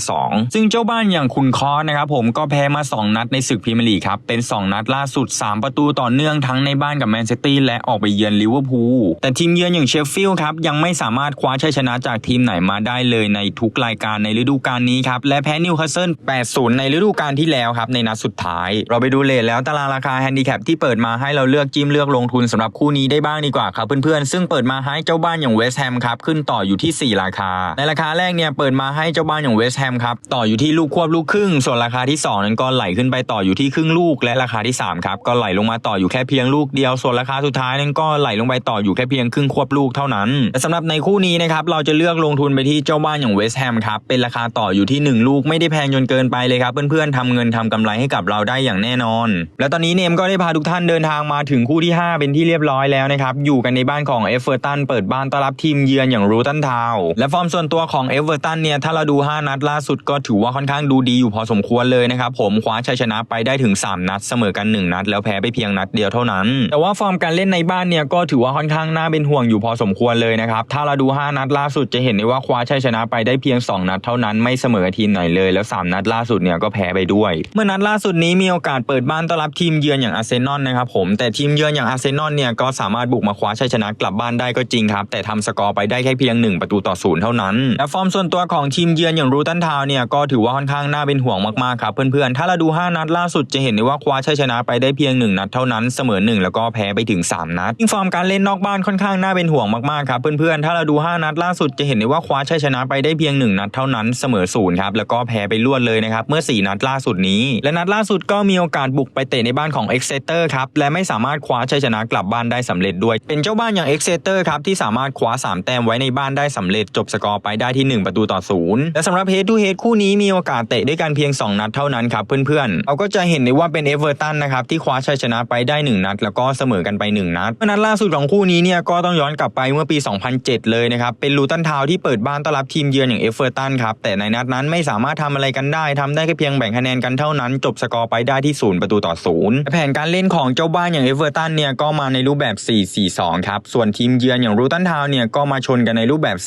3-5-2 ซึ่งเจ้าบ้านอย่างคุณคอสนะครับผมก็แพ้มา 2 นัดในศึกพรีเมียร์ลีกครับ เป็น 2 นัดล่าสุด 3 ประตูต่อเนื่องทั้งในบ้านกับแมนเชสเตอร์และออกไปเยือนลิเวอร์พูลแต่ทีมเยือนอย่างเชฟฟิลด์ครับ ยังไม่สามารถคว้าชัยชนะจากทีมไหนมาได้เลยในทุกรายการในฤดูกาลนี้ครับ และแพ้นิวคาสเซิล 8-0 ในฤดูกาลที่แล้วครับ ในนัดสุดท้าย เราไปดูเลทแล้วตารางราคาแฮนดิแคปที่เปิดมาให้เราเลือกจิ้มเลือกลงทุนสำหรับคู่นี้ได้บ้างดีกว่าครับเพื่อนๆซึ่งเปิดมาให้เจ้าบ้านอย่างเวสต์แฮมครับขึ้นต่ออยู่ที่ 4 ราคา ในราคาแรกเนี่ยเปิดมาให้เจ้าบ้านอย่างเวสต์แฮมครับต่ออยู่ที่ลูกควบลูกครึ่ง ส่วนราคาที่ 2 นั้นก็ไหลขึ้นไปต่ออยู่ที่ครึ่งลูกและราคาที่3ครับก็ไหลลงมาต่ออยู่แค่เพียงลูกเดียว ส่วนราคาสุดท้ายนั้นก็ไหลลงไปต่ออยู่แค่เพียงครึ่งควบลูกเท่านั้นและสำหรับในคู่นี้นะครับเราจะเลือกลงทุนไปที่เจ้าบ้านอย่างเวสต์แฮมครับเป็นราคาต่ออยู่ที่ 1 ลูกไม่ได้แพงจนเกินไปเลยครับเพื่อนๆทำเงินทำกำไรให้กับเราได้อย่างแน่นอน และตอนนี้เนมก็ได้พาทุกท่านเดินทางมาถึงคู่ที่ 5 เป็นที่เรียบร้อยแล้วนะครับอยู่กันในบ้านของเอฟเวอร์ตันเปิดบ้านต้อนรับทีมเยือนอย่างรูตันทาวและฟอร์มส่วนตัวของเอฟเวอร์ตันเนี่ยถ้าเราดู 5 นัดล่าสุดก็ถือว่าค่อนข้างดูดีอยู่พอสมควรเลยนะครับผมคว้าชัยชนะไปได้ถึง 3 นัดเสมอกัน 1 นัด แล้วแพ้ไปเพียงนัดเดียวเท่านั้น แต่ว่าฟอร์มการเล่นในบ้านเนี่ยก็ถือว่าค่อนข้างน่าเป็นห่วงอยู่พอสมควรเลยนะครับถ้าเราดู 5 นัดล่าสุดจะเห็นได้ว่าคว้าชัยชนะไปได้เพียง 2 นัดเท่านั้นไม่เสมอทีมไหนเลย แล้ว 3 นัดล่าสุดเนี่ยก็แพ้ไปด้วย เมื่อนัดล่าสุดนี้มีโอกาสเปิดบ้านต้อนรับทีมเยือนอย่างอาร์เซนอลนะครับผมแต่ทีมเยือนอย่างอาร์เซนอลเนี่ยก็สามารถบุกมาคว้าชัยชนะกลับบ้านได้ก็จริงครับแต่ทำสกอร์ไปได้แค่เพียง 1 ประตูต่อศูนย์เท่านั้นและฟอร์มส่วนตัวของทีมเยือนอย่างรูตันทาวเนี่ยก็ถือว่าค่อนข้างน่าเป็นห่วงมากๆครับเพื่อนๆ ถ้าเราดู 5 นัดล่าสุดจะเห็นได้ว่าคว้าชัยชนะไปได้เพียง 1 นัดเท่านั้นเสมอ 1 แล้วก็แพ้ไปถึง 3 นัดยิ่งฟอร์มการเล่นนอกบ้านค่อนข้างน่าเป็นห่วงมากๆครับเพื่อนๆ ถ้าเราดู 5 นัดล่าสุดจะเห็นได้ว่าคว้าชัยชนะไปได้เพียง 1 นัดเท่านั้นเสมอศูนย์ครับแล้วก็แพ้ไปรวดเลยนะครับเมื่อ 4 นัดล่าสุดนี้ และนัดล่าสุดก็มีโอกาสบุกไปเตะในบ้านของ e x e t e r ครับและไม่สามารถคว้าชัยชนะกลับบ้านได้สำเร็จด้วย เป็นเจ้าบ้านอย่าง e x e t e r ครับที่สามารถคว้า3 แต้มไว้ในบ้านได้สำเร็จจบสกอร์ไปได้ที่ 1 ประตูต่อศูนย์และสำหรับ Head to Head คู่นี้มีโอกาสเตะด้วยกันเพียง 2 นัดเท่านั้นครับเพื่อนๆ เราก็จะเห็นได้ว่าเป็นเอเวอร์ตันนะครับที่คว้าชัยชนะไปได้ 1 นัด แล้วก็เสมอกันไป 1 นัดเมื่อนัดล่าสุดของคู่นี้เนี่ยก็ต้องย้อนกลับไปเมื่อปี 2007 เลยนะครับเป็นลูตันทาวที่เปิดบ้านต้อนรับทีมเยือนอย่างเอเวอร์ตันครับแต่ในนัดนั้นไม่สามารถทำอะไรกันได้ทำได้แค่เพียงแบ่งคะแนนกันเท่านั้น จบสกอร์ไปได้ที่0ประตูต่อศูนย์แผนการเล่นของเจ้าบ้านอย่างเอเวอร์ตันเนี่ยก็มาในรูปแบบ 4-4-2 ครับส่วนทีมเยือนอย่างรูตันทาวเนี่ยก็มาชนกันในรูปแบบ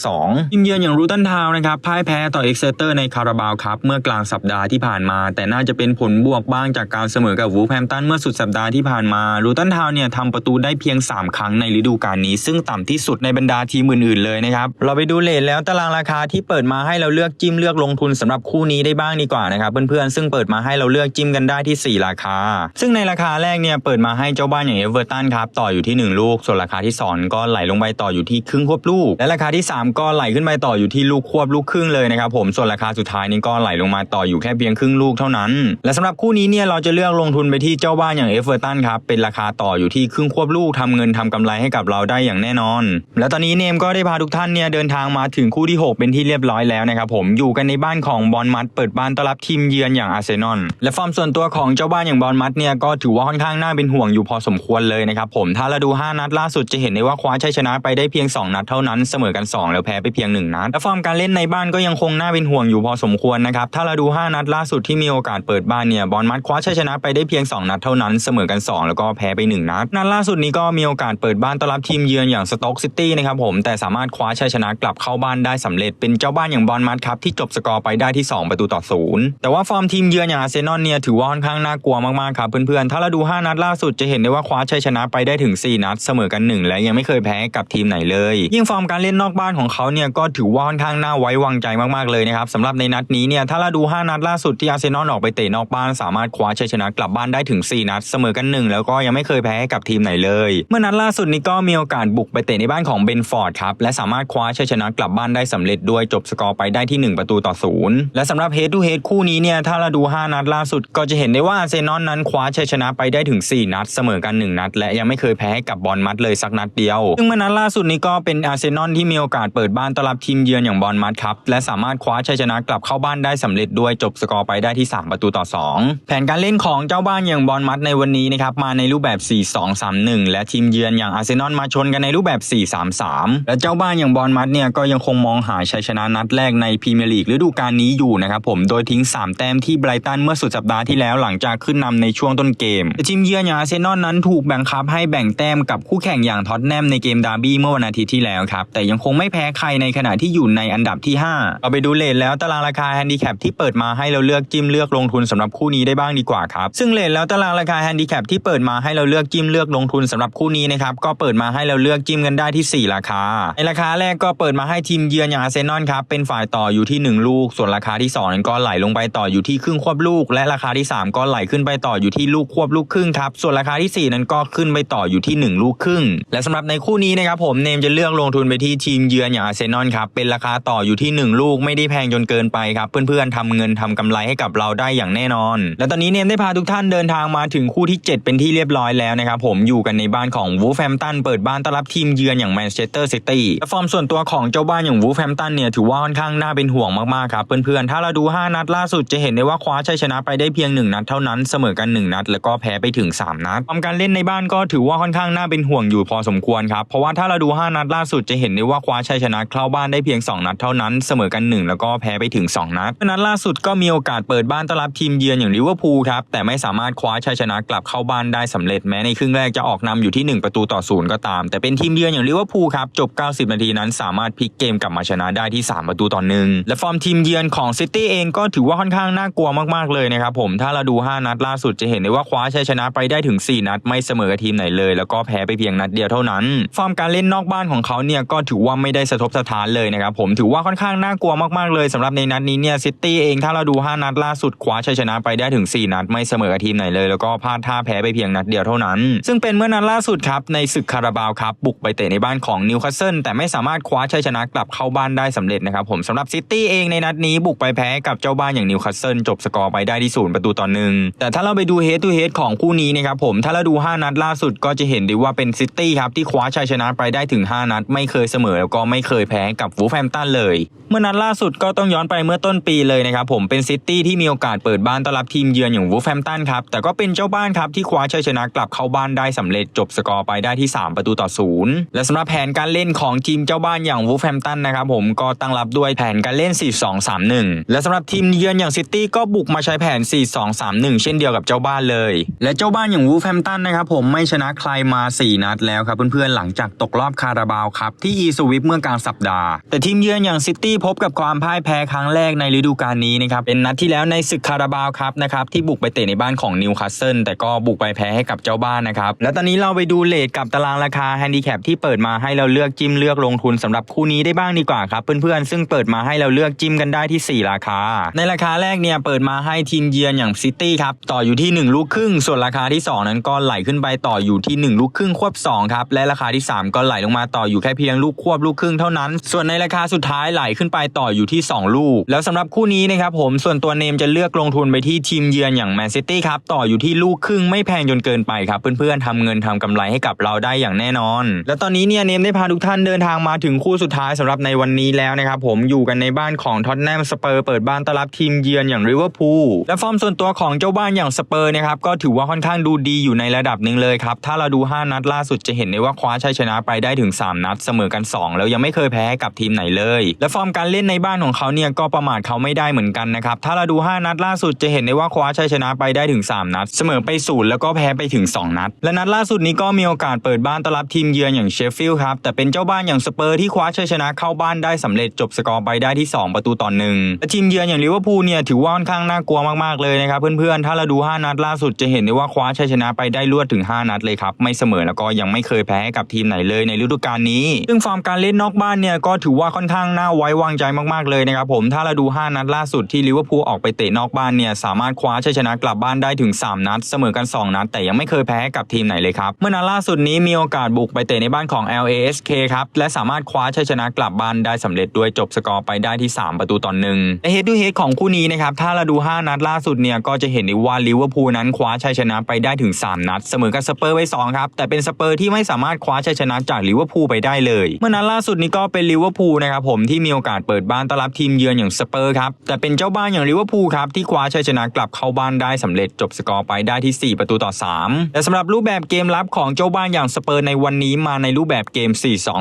3-5-2 ทีมเยือนอย่างรูตันทาวนะครับพ่ายแพ้ต่อเอ็กเซเตอร์ในคาราบาวครับเมื่อกลางสัปดาห์ที่ผ่านมา แต่น่าจะเป็นผลบวกบ้างจากการเสมอกับวูฟแฮมตันเมื่อสุดสัปดาห์ที่ผ่านมารูตันทาวเนี่ยทำประตูได้เพียง 3 ครั้งในฤดูกาลนี้ ซึ่งต่ำที่สุดในบรรดาทีมอื่นๆเลยนะครับเราไปดูเลทแล้วตารางราคาที่เปิดมาให้เราเลือกจิ้มเลือกลงทุนสำหรับคู่นี้ได้บ้างดีกว่านะครับเพื่อนๆซึ่งเปิดมาให้เราเลือกจิ้มกันได้ที่ 4 ราคา ซึ่งในราคาแรกเนี่ยเปิดมาให้เจ้าบ้านอย่างเอเวอร์ตันครับต่ออยู่ที่ 1 ลูก ส่วนราคาที่ 2 ก็ไหลลงไปต่ออยู่ที่ครึ่งควบลูก และราคาที่ 3 ก็ไหลขึ้นไปต่ออยู่ที่ลูกควบลูกครึ่งเลยนะครับผมส่วนราคาสุดท้ายนี้ก็ไหลลงมาต่ออยู่แค่เพียงครึ่งลูกเท่านั้น และสำหรับคู่นี้เนี่ยเราจะเลือกลงทุนไปที่เจ้าบ้านอย่างเอเวอร์ตันครับเป็นราคาต่ออยู่ที่ครึ่งควบลูกทำเงินทำกำไรให้กับเราได้อย่างแน่นอน และตอนนี้เนมก็ได้พาทุกท่านเนี่ยเดินทางมาถึงคู่ที่ 6 เป็นที่เรียบร้อยแล้วนะครับผมอยู่กันในบ้านของบอลมัดเปิดบ้านต้อนรับทีมเยือนอย่างอาร์เซนอลและฟอร์มส่วนตัวของเจ้าบ้านอย่างบอลมัดเนี่ยก็ถือว่าค่อนข้างน่าเป็นห่วงอยู่พอสมควรเลยนะครับผมถ้าเราดู 5 นัดล่าสุดจะเห็นได้ว่าคว้าชัยชนะไปได้เพียง 2 นัดเท่านั้นเสมอกัน 2 แล้วแพ้ไปเพียง 1 นัดและฟอร์มการเล่นในบ้านก็ยังคงน่าเป็นห่วงอยู่พอสมควรนะครับถ้าเราดู 5 นัดล่าสุดที่มีโอกาสเปิดบ้านเนี่ยบอลมัดคว้าชัยชนะไปได้เพียง 2 นัดเท่านั้นเสมอกัน 2 แล้วก็แพ้ไป 1 นัด นัดล่าสุดนี้ก็มีโอกาสเปิดบ้านต้อนรับทีมเยือนอย่างสต็อกซิตี้นะครับผมแต่สามารถคว้าชัยชนะกลับเข้าบ้านได้สำเร็จเป็นเจ้าบ้านอย่างบอลมัดครับที่จบสกอร์ไปได้ที่ 2 ประตูต่อศูนย์แต่ว่าฟอร์มทีมเยือนอย่างอาร์เซนอลเนี่ยถือว่าค่อนข้างน่ากลัวมากๆครับเพื่อนๆถ้าเราดู 5 นัดล่าสุดจะเห็นได้ว่าคว้าชัยชนะไปได้ถึง 4 นัดเสมอกัน 1 และยังไม่เคยแพ้กับทีมไหนเลย ยิ่งฟอร์มการเล่นนอกบ้านของเขาเนี่ยก็ถือว่าค่อนข้างน่าไว้วางใจมากๆเลยนะครับสำหรับในนัดนี้เนี่ยถ้าาดู 5 นัดล่าสุดที่อาร์เซนอลออกไปเตะนอกบ้านสามารถคว้าชัยชนะกลับบ้านได้ถึง 4 นัดเสมอกัน 1 แล้วก็ยังไม่เคยแพ้กับทีมไหนเลย เมื่อนัดล่าสุดนี้ก็มีโอกาสบุกไปเตะในบ้านของเบนฟอร์ดครับและสามารถคว้าชัยชนะกลับบ้านได้สำเร็จด้วยจบสกอร์ไปได้ที่ 1 ประตูต่อศูนย์และสำหรับเฮดทูเฮดคู่นี้เนี่ยถ้าเราดู 5 นัดล่าสุด ก็จะเห็นได้ว่าอาร์เซนอลนั้นคว้าชัยชนะไปได้ถึง 4 นัดเสมอกัน 1 นัด และยังไม่เคยแพ้กับบอลมัดเลยสักนัดเดียวซึ่งเมื่อนัดล่าสุดนี้ก็เป็นอาร์เซนอลที่มีโอกาสเปิดบ้านต้อนรับทีมเยือนอย่างบอลมัดครับและสามารถคว้าชัยชนะกลับเข้าบ้านได้สำเร็จเร็จด้วยจบสกอร์ไปได้ที่ 3 ประตูต่อ 2 แผนการเล่นของเจ้าบ้านอย่างบอลมัดในวันนี้นะครับมาในรูปแบบ 4-2-3-1 และทีมเยือนอย่างอาร์เซนอลมาชนกันในรูปแบบ 4-3-3 และเจ้าบ้านอย่างบอลมัดเนี่ยก็ยังคงมองหาชัยชนะนัดแรกในพรีเมียร์ลีกฤดูกาลนี้อยู่นะครับผมโดยทิ้ง 3 แต้มที่ไบรตันเมื่อสุดสัปดาห์ที่แล้วหลังจากขึ้นนำในช่วงต้นเกมทีมเยือนอย่างอาร์เซนอลนั้นถูกแบ่งคับให้แบ่งแต้มกับคู่แข่งอย่างท็อตแนมในเกมดาร์บี้เมื่อวันอาทิตย์ที่แล้วครับแต่ยังคงไม่แพ้ใครในขณะที่อยู่ในอันดับที่5เราไปดูเลทแล้วตารางราคาแฮนดิแคปที่เปิดมาให้เราเลือกจิ้มเลือกลงทุนสำหรับคู่นี้ได้บ้างดีกว่าครับซึ่งเลทแล้วตารางราคาแฮนดิแคปที่เปิดมาให้เราเลือกจิ้มเลือกลงทุนสำหรับคู่นี้นะครับก็เปิดมาให้เราเลือกจิ้มกันได้ที่ 4 ราคา ในราคาแรกก็เปิดมาให้ทีมเยือนอย่างอาร์เซนอลครับเป็นฝ่ายต่ออยู่ที่ 1 ลูก ส่วนราคาที่ 2 นั้นก็ไหลลงไปต่ออยู่ที่ครึ่งควบลูก และราคาที่ 3 ก็ไหลขึ้นไปต่ออยู่ที่ลูกควบลูกครึ่งครับส่วนราคาที่ 4 นั้นก็ขึ้นไปต่ออยู่ที่ 1 ลูกครึ่ง และสำหรับในคู่นี้นะครับผมเนมจะเลือกลงทุนไปที่ทีมเยือนอย่างอาร์เซนอลครับเป็นราคาต่ออยู่ที่ 1 ลูกไม่ได้แพงจนเกินไปครับเพื่อนๆทำเงินทำกำไรให้กับเราได้อย่างแน่นอน และตอนนี้เนมได้พาทุกท่านเดินทางมาถึงคู่ที่ 7 เป็นที่เรียบร้อยแล้วนะครับผมอยู่กันในบ้านของวูฟแฮมตันเปิดบ้านต้อนรับทีมเยือนอย่างแมนเชสเตอร์ซิตี้และฟอร์มส่วนตัวของเจ้าบ้านอย่างวูฟแฮมตันเนี่ยถือว่าค่อนข้างน่าเป็นห่วงมากๆครับเพื่อนๆ ถ้าเราดู 5 นัดล่าสุดจะเห็นได้ว่าคว้าชัยชนะไปได้เพียง 1 นัดเท่านั้นเสมอกัน 1 นัด แล้วก็แพ้ไปถึง 3 นัดความการเล่นในบ้านก็ถือว่าค่อนข้างน่าเป็นห่วงอยู่พอสมควรครับเพราะว่าถ้าเราดู 5 นัดล่าสุดจะเห็นได้ว่าคว้าชัยชนะเข้าบ้านได้เพียง 2 นัดเท่านั้นเสมอกัน 1 แล้วก็แพ้ไปถึง 2 นัดนัดล่าสุดก็มีโอกาสเปิดบ้านต้อนรับทีมเยือนอย่างลิเวอร์พูลครับ แต่ไม่สามารถคว้าชัยชนะกลับเข้าบ้านได้สำเร็จแม้ในครึ่งแรกจะออกนำอยู่ที่ 1 ประตูต่อศูนย์ก็ตาม แต่เป็นทีมเยือนอย่างลิเวอร์พูลครับ จบ 90 นาทีนั้นสามารถพลิกเกมกลับมาชนะได้ที่ 3 ประตูต่อหนึ่งและฟอร์มทีมเยือนของซิตี้เองก็ถือว่าค่อนข้างน่ากลัวมากๆเลยนะครับผมถ้าเราดู 5 นัดล่าสุดจะเห็นได้ว่าคว้าชัยชนะไปได้ถึง 4 นัด ไม่เสมอกับทีมไหนเลย แล้วก็แพ้ไปเพียงนัดเดียวเท่านั้น ฟอร์มการเล่นนอกบ้านของเขาเนี่ยก็ถือว่าไม่ได้สะทกสะท้านเลยนะครับผมถือว่าค่อนข้างน่ากลัวมากๆเลยสำหรับในนัดนี้เนี่ยซิตี้เองถ้าเราดู 5 นัดล่าสุดคว้าชัยชนะไปได้ถึง 4 นัดไม่เสมอกับทีมไหนเลยแล้วก็พลาดท่าแพ้ไปเพียงนัดเดียวเท่านั้น ซึ่งเป็นเมื่อนัดล่าสุดครับในศึกคาราบาวครับบุกไปเตะในบ้านของนิวคาสเซิลแต่ไม่สามารถคว้าชัยชนะกลับเข้าบ้านได้สำเร็จนะครับผมสำหรับซิตี้เองในนัดนี้บุกไปแพ้กับเจ้าบ้านอย่างนิวคาสเซิลจบสกอร์ไปได้ที่ศูนย์ประตูต่อหนึ่งแต่ถ้าเราไปดูเฮดทูเฮดของคู่นี้นะครับผมถ้าเราดู 5 นัดล่าสุดก็จะเห็นได้ว่าเป็นซิตี้ครับที่คว้าชัยชนะไปได้ถึง 5 นัด ไม่เคยเสมอแล้วก็ไม่เคยแพ้กับวูแฮมตันเลย เมื่อนัดล่าสุดก็ต้องย้อนไปเมื่อต้นปีเลยนะครับผมเป็นซิตี้ที่มีโอกาสเปิดบ้านต้อนรับทีมเยือนอย่างวูฟแฮมตันครับแต่ก็เป็นเจ้าบ้านครับที่คว้าชัยชนะกลับเข้าบ้านได้สำเร็จจบสกอร์ไปได้ที่ 3 ประตูต่อศูนย์และสำหรับแผนการเล่นของทีมเจ้าบ้านอย่างวูฟแฮมตันนะครับผมก็ตั้งรับด้วยแผนการเล่น 4-2-3-1 และสำหรับทีมเยือนอย่างซิตี้ก็บุกมาใช้แผน 4-2-3-1 เช่นเดียวกับเจ้าบ้านเลย และเจ้าบ้านอย่างวูฟแฮมตันนะครับผมไม่ชนะใครมา 4 นัดแล้วครับเพื่อนๆหลังจากตกรอบคาราบาวครับที่อีสวิปเมื่อกลางสัปดาห์ แต่ทีมเยือนอย่างซิตี้พบกับความพ่ายแพ้ครั้งแรกในฤดูกาลนี้นะครับเป็นนัดที่แล้วในศึกคาราบาวครับนะครับที่บุกไปเตะในบ้านของนิวคาสเซิลแต่ก็บุกไปแพ้ให้กับเจ้าบ้านนะครับและตอนนี้เราไปดูเลทกับตารางราคาแฮนดิแคปที่เปิดมาให้เราเลือกจิ้มเลือกลงทุนสำหรับคู่นี้ได้บ้างดีกว่าครับเพื่อนๆซึ่งเปิดมาให้เราเลือกจิ้มกันได้ที่ 4 ราคา ในราคาแรกเนี่ยเปิดมาให้ทีมเยือนอย่างซิตี้ครับต่ออยู่ที่ 1 ลูกครึ่ง ส่วนราคาที่ 2 นั้นก็ไหลขึ้นไปต่ออยู่ที่ 1 ลูกครึ่งควบ2ครับและราคาที่ 3 ก็ไหลลงมาต่ออยู่แค่เพียงลูกควบลูกครึ่งเท่านั้น ส่วนในราคาสุดท้ายไหลขึ้นไปต่ออยู่ที่ 2 ลูก แล้วสำหรับคู่นี้นะครับผมส่วนตัวเนมจะเลือกลงทุนไปที่ทีมเยือนอย่างแมนซิตี้ครับต่ออยู่ที่ลูกครึ่งไม่แพงจนเกินไปครับ เพื่อนๆทำเงินทำกำไรให้กับเราได้อย่างแน่นอน และตอนนี้เนี่ยเนมได้พาทุกท่านเดินทางมาถึงคู่สุดท้ายสำหรับในวันนี้แล้วนะครับผมอยู่กันในบ้านของท็อตแนมสเปอร์เปิดบ้านต้อนรับทีมเยือนอย่างริเวอร์พูลและฟอร์มส่วนตัวของเจ้าบ้านอย่างสเปอร์นะครับก็ถือว่าค่อนข้างดูดีอยู่ในระดับหนึ่งเลยครับถ้าเราดู 5 นัดล่าสุดจะเห็นได้ว่าคว้าชัยชนะไปได้ถึง 3 นัดเสมอกัน 2 แล้วยังไม่เคยแพ้กับทีมไหนเลย และฟอร์มการเล่นในบ้านของเขาเนี่ยก็ประมาทเขาไม่ได้เหมือนกันนะครับ ถ้าเราดู 5 นัดล่าสุดจะเห็นได้ว่าคว้าชัยชนะไปได้ถึง 3 นัด เสมอไปศูนย์แล้วก็แพ้ไปถึง 2 นัด และนัดล่าสุดนี้ก็มีโอกาสเปิดบ้านต้อนรับทีมเยือนอย่างเชฟฟิลด์ครับ แต่เป็นเจ้าบ้านอย่างสเปอร์ที่คว้าชัยชนะเข้าบ้านได้สำเร็จจบสกอร์ไปได้ที่ 2 ประตูต่อหนึ่งและทีมเยือนอย่างลิเวอร์พูลเนี่ยถือว่าค่อนข้างน่ากลัวมากๆเลยนะครับเพื่อนๆถ้าเราดู 5 นัดล่าสุดจะเห็นได้ว่าคว้าชัยชนะไปได้รวดถึง 5 นัดเลยครับไม่เสมอแล้วก็ยังไม่เคยแพ้กับทีมไหนเลยในฤดูกาลนี้ ซึ่งฟอร์มการเล่นนอกบ้านเนี่ยก็ถือว่าค่อนข้างน่าไว้วางใจมากๆเลยนะครับผมถ้าเราดู 5 นัดล่าสุดที่ลิเวอร์พูลออกไปเตะนอกบ้านเนี่ยสามารถคว้าชัยชนะกลับบ้านได้ถึง 3 นัด เสมอกัน 2 นัด แต่ยังไม่เคยแพ้กับทีมไหนเลยครับ เมื่อนัดล่าสุดนี้มีโอกาสบุกไปเตะในบ้านของ LASK ครับและสามารถคว้าชัยชนะกลับบ้านได้สำเร็จด้วยจบสกอร์ไปได้ที่ 3 ประตูต่อหนึ่งในเฮด o ูเฮดของคู่นี้นะครับถ้าเราดู 5 นัดล่าสุดเนี่ยก็จะเห็นได้ว่าลิเวอร์พูลนั้นคว้าชัยชนะไปได้ถึง 3 นัด เสมอกับสเปอร์ไว้2ครับแต่เป็นสเปอร์ที่ไม่สามารถคว้าชัยชนะจากลิเวอร์พูลไปได้เลย เมื่อนัดล่าสุดนี้ก็เป็นลิเวอร์พูลนะครับผมที่มีโอกาสเปิดบ้านต้อนรับทีมเยือนอย่างสเปอร์ครับแต่เป็นเจ้าบ้านอย่างลิเวอร์พูลครับที่คว้าชัยชนะกลับเข้าบ้านได้สำเร็จจบสกอร์ไปได้ที่ 4 ประตูต่อ 3 แต่สำหรับรูปแบบเกมรับของเจ้าบ้านอย่างสเปอร์ในวันนี้มาในรูปแบบเกม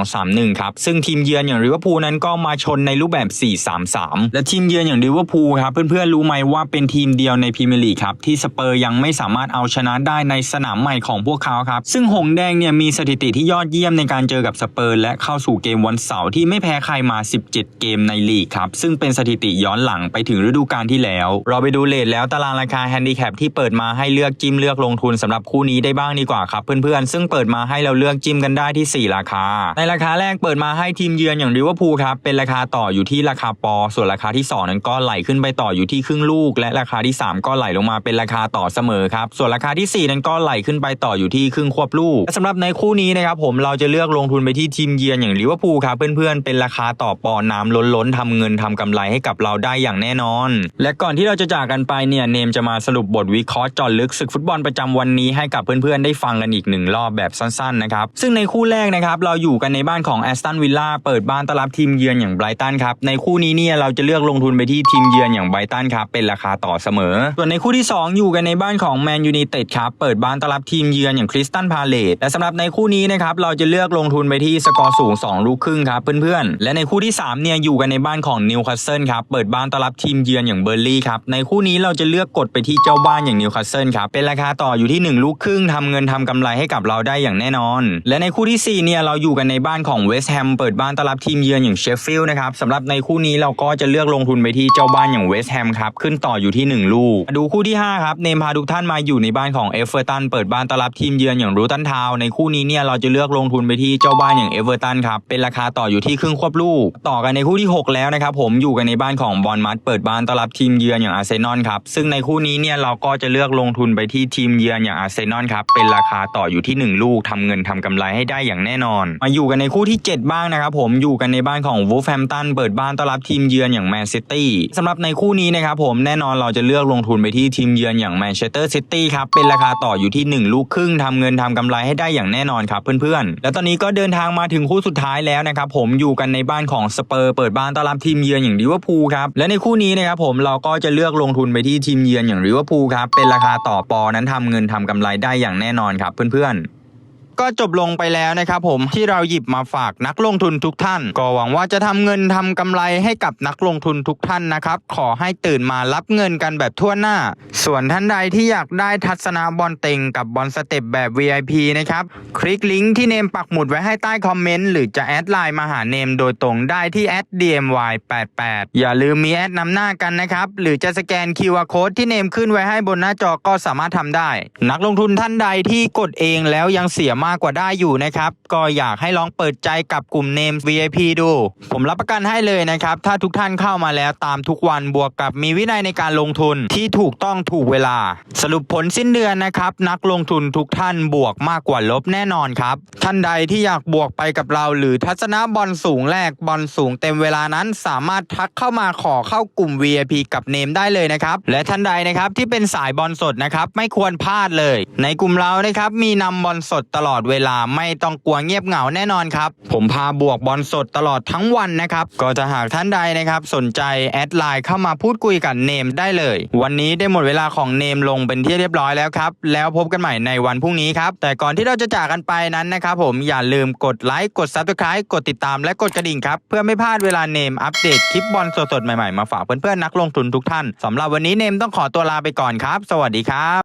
4-2-3-1 ครับ ซึ่งทีมเยือนอย่างลิเวอร์พูลนั้นก็มาชนในรูปแบบ 4-3-3 และทีมเยือนอย่างลิเวอร์พูลครับเพื่อนๆรู้ไหมว่าเป็นทีมเดียวในพรีเมียร์ลีกครับที่สเปอร์ยังไม่สามารถเอาชนะได้ในสนามใหม่ของพวกเขาครับซึ่งหงแดงเนี่ยมีสถิติที่ยอดเยี่ยมในการเจอกับสเปอร์และเข้าสู่เกมวันเสาร์ที่ไม่แพ้ใครมา 17 เกมในลีกครับซึ่งเป็นสถิติย้อนหลังไปถึงฤดูกาลที่แล้ว เราไปดูเลทแล้วตารางราคาแฮนดิแคปที่เปิดมาให้เลือกจิ้มเลือกลงทุนสำหรับคู่นี้ได้บ้างดีกว่าครับเพื่อนๆ ซึ่งเปิดมาให้เราเลือกจิ้มกันได้ที่ 4 ราคา ในราคาแรกเปิดมาให้ทีมเยือนอย่างลิเวอร์พูลครับเป็นราคาต่ออยู่ที่ราคาปอ ส่วนราคาที่ 2 นั้นก็ไหลขึ้นไปต่ออยู่ที่ครึ่งลูก และราคาที่ 3 ก็ไหลลงมาเป็นราคาต่อเสมอครับส่วนราคาที่ 4 นั้นก็ไหลขึ้นไปต่ออยู่ที่ครึ่งควบลูกและสำหรับในคู่นี้นะครับผมเราจะเลือกลงทุนไปที่ทีมเยือนอย่างลิเวอร์พูลครับเพื่อนๆเป็นราคาต่อปอน้ำล้นๆทำเงินทำกำไรให้กับเราได้อย่างแน่นอน และก่อนที่เราจะจากกันไปเนี่ยเนมจะมาสรุปบทวิเคราะห์จอลึกศึกฟุตบอลประจำวันนี้ให้กับเพื่อนๆได้ฟังกันอีกหนึ่งรอบแบบสั้นๆนะครับซึ่งในคู่แรกนะครับเราอยู่กันในบ้านของแอสตันวิลล่าเปิดบ้านต้อนรับทีมเยือนอย่างไบรตันครับในคู่นี้เนี่ยเราจะเลือกลงทุนไปที่ทีมเยือนอย่างไบรตันครับเป็นราคาต่อเสมอ ส่วนในคู่ที่ 2 อยู่กันในบ้านของแมนยู i นเต็ดครับเปิดบ้านต้อนรับทีมเยือนอย่างคริสตันพาเลตและสำหรับในคู่นี้นะครับเราจะเลือกลงทุนไปที่สกอร์สูง 2 ลูกครึ่งครับเพื่อนๆและในคู่ที่3เนี่ยอยู่กันในบ้านของนิวคาสเซิลครับเปิดบ้านต้อนรับทีมเยือนอย่างเบอร์ลี่ครับ ในคู่นี้เราจะเลือกกดไปที่เจ้าบ้านอย่างนิวคาสเซิลครับ เป็นราคาต่ออยู่ที่ 1 ลูกครึ่งทำเงินทำกำไรให้กับเราได้อย่างแน่นอน และในคู่ที่ 4 เนี่ยเราอยู่กันในบ้านของเวสต์แฮมเปิดบ้านต้อนรับทีมเยือนอย่างเชฟฟิลด์นะครับสำหรับในคู่นี้เราก็จะเลือกลงทุนไปที่เจ้าบ้านอย่างเวสต์แฮมครับขึ้นต่ออยู่ที่ 1 ลูก ดูคู่ที่5ครับเนมพาทุกท่านมาอยู่ในบ้านของเอเวอร์ตันเปิดบ้านต้อนรับทีมเยือนอย่างรูตันทาวในคู่นี้เนี่ยเราจะเลือกลงทุนไปที่เจ้าบ้านอย่างเอเวอร์ตันครับเป็นราคาต่ออยู่ที่ครึ่งควบลูก ต่อกันในคู่ที่ 6 แล้วนะครับผมอยู่กันในบ้านของบอลมัดเปิดบ้านต้อนรับทีมเยือนอย่างอาร์เซนอลครับ ซึ่งในคู่นี้เนี่ยเราก็จะเลือกลงทุนไปที่ทีมเยือนอย่างอาร์เซนอลครับ เป็นราคาต่ออยู่ที่ 1 ลูกทำเงินทำกำไรให้ได้อย่างแน่นอน มาอยู่กันในคู่ที่ 7 บ้างนะครับผมอยู่กันในบ้านของวูฟแฮมตันเปิดบ้านต้อนรับทีมเยือนอย่างแมนซิตี้สำหรับในคู่นี้นะครับผมแน่นอนเราจะเลือกลงทุนไปที่ทีมเยือนอย่างแมนเชสเตอร์ซิตี้ครับเป็นราคาต่ออยู่ที่ 1 ลูกครึ่งทำเงินทำกำไรให้ได้อย่างแน่นอนครับเพื่อนๆ และตอนนี้ก็เดินทางมาถึงคู่สุดท้ายแล้วนะครับผมอยู่กันในบ้านของสเปอร์เปิดบ้านต้อนรับทีมเยือนอย่างลิเวอร์พูลครับและในคู่นี้นะครับผมเราก็จะเลือกลงทุนไปที่ทีมเยือนอย่างลิเวอร์พูลครับเป็นราคาต่อปอนั้นทำเงินทำกำไรได้อย่างแน่นอนครับเพื่อนๆ ก็จบลงไปแล้วนะครับผมที่เราหยิบมาฝากนักลงทุนทุกท่าน ก็หวังว่าจะทำเงินทำกำไรให้กับนักลงทุนทุกท่านนะครับ ขอให้ตื่นมารับเงินกันแบบทั่วหน้า ส่วนท่านใดที่อยากได้ทัศนะบอลเต็งกับบอลสเต็ปแบบ VIP นะครับ คลิกลิงก์ที่เนมปักหมุดไว้ให้ใต้คอมเมนต์หรือจะแอดไลน์มาหาเนมโดยตรงได้ที่แอด dmy88 อย่าลืมมีแอดนำหน้ากันนะครับ หรือจะสแกน QR Code ที่เนมขึ้นไว้ให้บนหน้าจอก็สามารถทำได้ นักลงทุนท่านใดที่กดเองแล้วยังเสียมาากกว่าได้อยู่นะครับ ก็อยากให้ลองเปิดใจกับกลุ่มเนม VIP ดู ผมรับประกันให้เลยนะครับ ถ้าทุกท่านเข้ามาแล้วตามทุกวันบวกกับมีวินัยในการลงทุนที่ถูกต้องถูกเวลา สรุปผลสิ้นเดือนนะครับ นักลงทุนทุกท่านบวกมากกว่าลบแน่นอนครับ ท่านใดที่อยากบวกไปกับเรา หรือทัศนะบอลสูงแรกบอลสูงเต็มเวลานั้นสามารถทักเข้ามาขอเข้ากลุ่ม VIP กับเนมได้เลยนะครับ และท่านใดนะครับที่เป็นสายบอลสดนะครับไม่ควรพลาดเลย ในกลุ่มเรานะครับมีนำบอลสดตลอดอดเวลาไม่ต้องกลัวเงียบเหงาแน่นอนครับ ผมพาบวกบอลสดตลอดทั้งวันนะครับ ก็จะหากท่านใดนะครับ สนใจแอดไลน์เข้ามาพูดคุยกับเนมได้เลย วันนี้ได้หมดเวลาของเนมลงเป็นที่เรียบร้อยแล้วครับ แล้วพบกันใหม่ในวันพรุ่งนี้ครับ แต่ก่อนที่เราจะจากกันไปนั้นนะครับผมอย่าลืมกดไลค์กด Subscribe กดติดตามและกดกระดิ่งครับ เพื่อไม่พลาดเวลาเนมอัปเดตคลิปบอลสดๆใหม่ๆมาฝากเพื่อนๆนักลงทุนทุกท่านสำหรับวันนี้เนมต้องขอตัวลาไปก่อนครับ สวัสดีครับ